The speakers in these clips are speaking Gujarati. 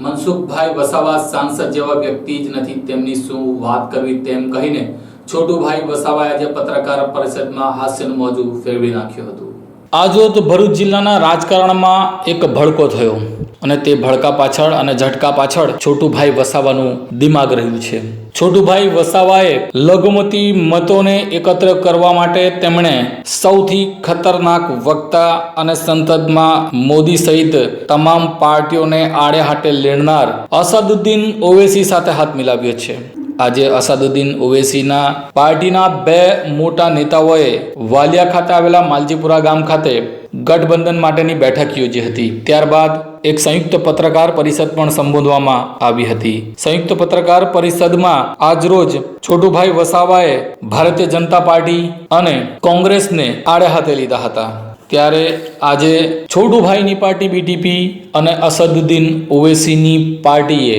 મનસુખભાઈ વસાવા સાંસદ જેવા વ્યક્તિ જ નથી. તેમની શું વાત કરવી તેમ કહીને છોટુભાઈ વસાવાએ આજે પત્રકાર પરિષદમાં હાસ્યનું મોજું ફેરવી નાખ્યું હતું. આજો ભરૂચ જિલ્લાના રાજકારણમાં એક ભડકો થયો અને તે ભડકા પાછળ અને ઝટકા પાછળ છોટુભાઈ વસાવાનું દિમાગ રહ્યું છે. છોટુભાઈ વસાવાએ લઘુમતી મતોને એકત્ર કરવા માટે તેમણે સૌથી ખતરનાક વક્તા અને સંસદમાં મોદી સહિત તમામ પાર્ટીઓને આડે હાટે લેણનાર અસદુદ્દીન ઓવેસી સાથે હાથ મિલાવ્યો છે. આજે અસાદુદ્દીન ઓવેસીના પાર્ટીના બે મોટા નેતાઓએ વાલિયા ખાતે આવેલા માલજીપુરા ગામ ખાતે ગઠબંધન માટેની બેઠક યોજી હતી. ત્યારબાદ એક સંયુક્ત પત્રકાર પરિષદ પણ સંબોધવામાં આવી હતી. સંયુક્ત પત્રકાર પરિષદમાં આજરોજ છોટુભાઈ વસાવાએ ભારતીય જનતા પાર્ટી અને કોંગ્રેસને આડે હાથે લીધા હતા. ત્યારે આજે છોટુભાઈની પાર્ટી બીટીપી અને અસદુદ્દીન ઓવેસીની પાર્ટીએ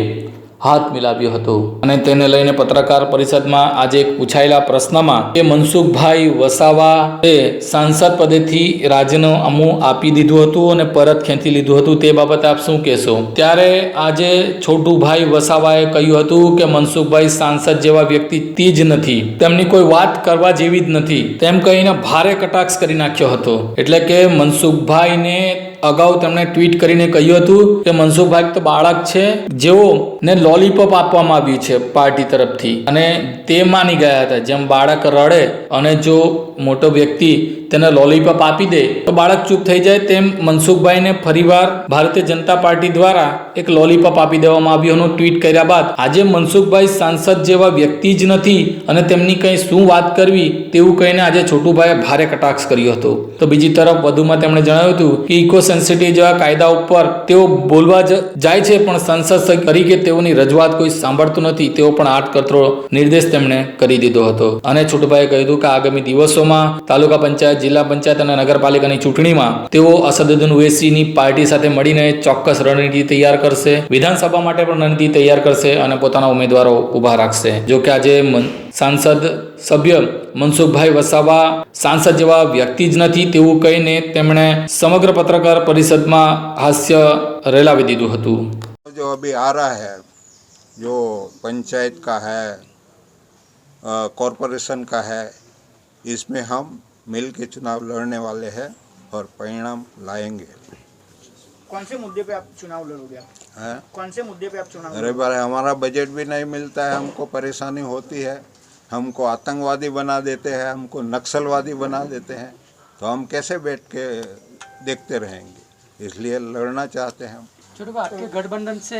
હાથ મિલાવ્યો હતો. અને તેને લઈને પત્રકાર પરિષદમાં આજે પૂછાયેલા પ્રશ્નમાં કે મનસુખભાઈ વસાવા એ સાંસદ પદેથી રાજીનામું આપી દીધું હતું અને પરત ખેંચી લીધું હતું તે બાબતે આપ શું કહેશો? ત્યારે આજે છોટુભાઈ વસાવાએ કહ્યું હતું કે મનસુખભાઈ સાંસદ જેવા વ્યક્તિ તે જ નથી. તેમની કોઈ વાત કરવા જેવી જ નથી. તેમ કહીને ભારે કટાક્ષ કરી નાખ્યો હતો. એટલે કે મનસુખભાઈને અગાઉ તેમણે ટ્વીટ કરીને કહ્યું હતું કે મનસુખભાઈ તો બાળક છે, જેઓ ને લોલીપોપ આપવામાં આવ્યું છે પાર્ટી તરફથી. અને તે માની ગયા હતા, જેમ બાળક રડે અને જો મોટો વ્યક્તિ તેને લોલીપોપ આપી દે તો બાળક ચૂપ થઈ જાય તેમ મનસુખભાઈને ફરીવાર ભારતીય જનતા પાર્ટી દ્વારા એક લોલીપોપ આપી દેવામાં આવ્યું એનું ટ્વીટ કર્યા બાદ, આજે મનસુખભાઈ સાંસદ જેવા વ્યક્તિ જ નથી અને તેમની કંઈ શું વાત કરવી તેવું કહીને આજે છોટુભાઈએ ભારે કટાક્ષ કર્યો હતો. તો બીજી તરફ વધુમાં તેમણે જણાવ્યું હતું કે ઇકો સેન્સિટિવ જેવા કાયદા ઉપર તેઓ બોલવા જાય છે, પણ સંસદ તરીકે તેઓની રજૂઆત કોઈ સાંભળતું નથી, તેઓ પણ આઠ કતરો નિર્દેશ તેમણે કરી દીધો હતો. અને છોટુભાઈએ કહ્યું હતું કે આગામી દિવસોમાં તાલુકા પંચાયત જિલ્લા પંચાયત અને નગરપાલિકાની ચૂંટણીમાં તેઓ અસદુદ્દીન ઓવેસીની પાર્ટી સાથે મળીને ચોક્કસ રણનીતિ તૈયાર કરશે વિધાનસભા માટે પણ રણનીતિ તૈયાર કરશે અને પોતાના ઉમેદવારો ઊભા રાખશે જો કે આજે મન- સાંસદ સભ્ય મનસુખભાઈ વસાવા સાંસદ જેવા વ્યક્તિ જ નથી તેવું કહીને તેમણે સમગ્ર પત્રકાર પરિષદમાં હાસ્ય રેલાવી દીધું હતું जो अभी आ रहा है जो पंचायत का है अ, कॉरपोरेशन का है इसमें हम मिल के चुनाव लड़ने वाले हैं और परिणाम लाएँगे। कौन से मुद्दे पे आप चुनाव लड़ोगे हैं? कौन से मुद्दे पे आप चुनाव अरे बार हमारा बजट भी नहीं मिलता है हमको परेशानी होती है। हमको आतंकवादी बना देते हैं हमको नक्सलवादी बना देते हैं। तो हम कैसे बैठ के देखते रहेंगे? इसलिए लड़ना चाहते हैं हम। छोटे आपके गठबंधन से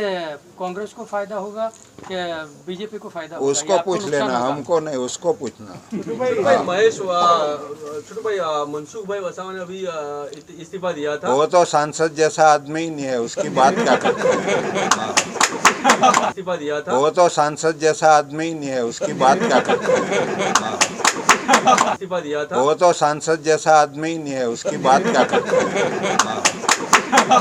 कांग्रेस को फ़ायदा होगा या बीजेपी को फ़ायदा होगा उसको पूछ लेना हमको नहीं उसको पूछना भाई महेश छोटू भाई मनसुख भाई वसावा ने अभी इस्तीफा दिया था वो तो सांसद जैसा आदमी ही नहीं है उसकी बात क्या करते हैं? हाँ। इस्तीफा दिया था वो तो सांसद जैसा आदमी ही नहीं है उसकी बात क्या करते हैं? हाँ। इस्तीफा दिया था वो तो सांसद जैसा आदमी ही नहीं है उसकी बात क्या करते हैं? हाँ।